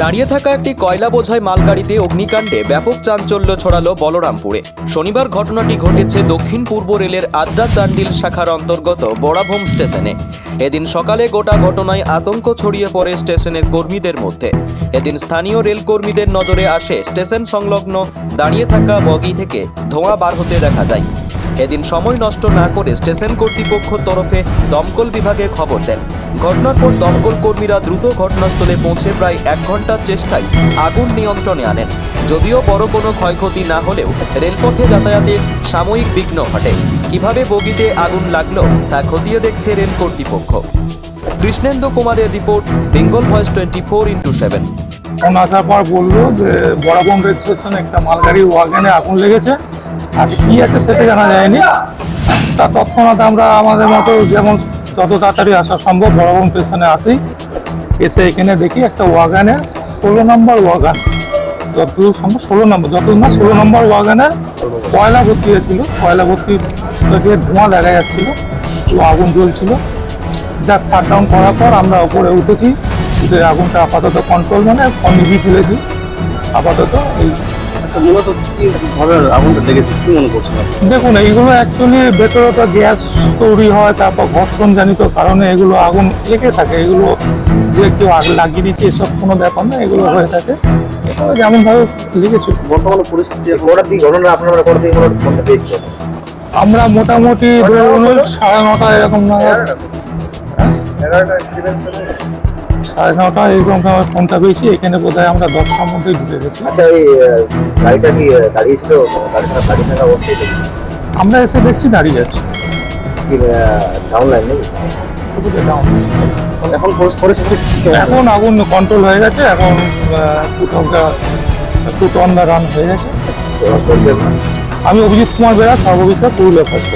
দাঁড়িয়ে থাকা একটি কয়লা বোঝাই মালগাড়িতে অগ্নিকাণ্ডে ব্যাপক চাঞ্চল্য ছড়ালো বলরামপুরে। শনিবার ঘটনাটি ঘটেছে দক্ষিণ পূর্ব রেলের আদ্রা চান্ডিল শাখার অন্তর্গত বড়াভূম স্টেশনে। এদিন সকালে গোটা ঘটনায় আতঙ্ক ছড়িয়ে পড়ে স্টেশনের কর্মীদের মধ্যে। এদিন স্থানীয় রেল কর্মীদের নজরে আসে স্টেশন সংলগ্ন দাঁড়িয়ে থাকা বগি থেকে ধোঁয়া বার হতে দেখা যায়। এদিন সময় নষ্ট না করে স্টেশন কর্তৃপক্ষ তরফে দমকল বিভাগে খবর দেন। ঘটনার পর দমকল কর্মীরা দ্রুত ঘটনাস্থলে পৌঁছে প্রায় এক ঘণ্টার চেষ্টায় আগুন নিয়ন্ত্রণে আনেন। যদিও বড় কোনো ক্ষয়ক্ষতি না হলেও রেলপথে যাতায়াতে সাময়িক বিঘ্ন ঘটে। কীভাবে বগিতে আগুন লাগল তা খতিয়ে দেখছে রেল কর্তৃপক্ষ। কৃষ্ণেন্দ্র কুমারের report, Bengal voice twenty four into seven. আসার পর বলল যে বড়াবন রেল স্টেশনে একটা মালগাড়ি ওয়াগনে আগুন লেগেছে। আর কি আছে সেটা জানা যায়নি। তা তৎক্ষণাৎ আমরা আমাদের মতো যেমন যত তাড়াতাড়ি আসা সম্ভব বড়াবন স্টেশনে আসি। এসে এখানে দেখি একটা ওয়াগানে ষোলো নম্বর ওয়াগান। যতদূর সম্ভব ষোলো নম্বর, যতদূর না ষোলো নম্বর ওয়াগানে কয়লা ভর্তি হয়েছিল। কয়লা ভর্তি থেকে ধোঁয়া দেখা যাচ্ছিল আগুন জ্বলছিল। যাক শাটডাউন করার পর আমরা উপরে উঠেছি। যে আগুনটা আপাতত কন্ট্রোল মানে নিভি ফেলেছি। আপাতত এই মূলত কি ধরনের আগুনটা লেগেছে কি মনে করছেন দেখুন এইগুলো অ্যাকচুয়ালি ভেতরে গ্যাস তৈরি হয় তারপর ঘর্ষণজনিত কারণে এগুলো আগুন লেগে থাকে। এগুলো যে কেউ আগ লাগিয়ে দিচ্ছে এসব কোনো ব্যাপার না এগুলো হয়ে থাকে। যেমনভাবে লেগেছে। বর্তমানে পরিস্থিতি কটার দিকে? ঘটনা আপনারা কটার দিকে ঘটনা পেয়েছেন আমরা মোটামুটি ধরুন সাড়ে নটা এরকম নাগাদ সাড়ে নটা এরকম সময় ফোনটা পেয়েছি এখানে বোধহয় আমরা দশটার মধ্যেই ঢুকে গেছি। আচ্ছা এই গাড়িটা কি দাঁড়িয়েছিল? গাড়ি থাকা দাঁড়িয়ে থাকা অবস্থায় ছিল? আমরা এসে দেখছি দাঁড়িয়ে আছি। ডাউন লাইন এখন পরিস্থিতি এখন আগুন কন্ট্রোল হয়ে গেছে এখন ফুটটা ফুট অন দ্য রান হয়ে গেছে। আমি অভিজিৎ কুমার বেড়া সর্ববিষয় পুরুলিয়া ফার্স্ট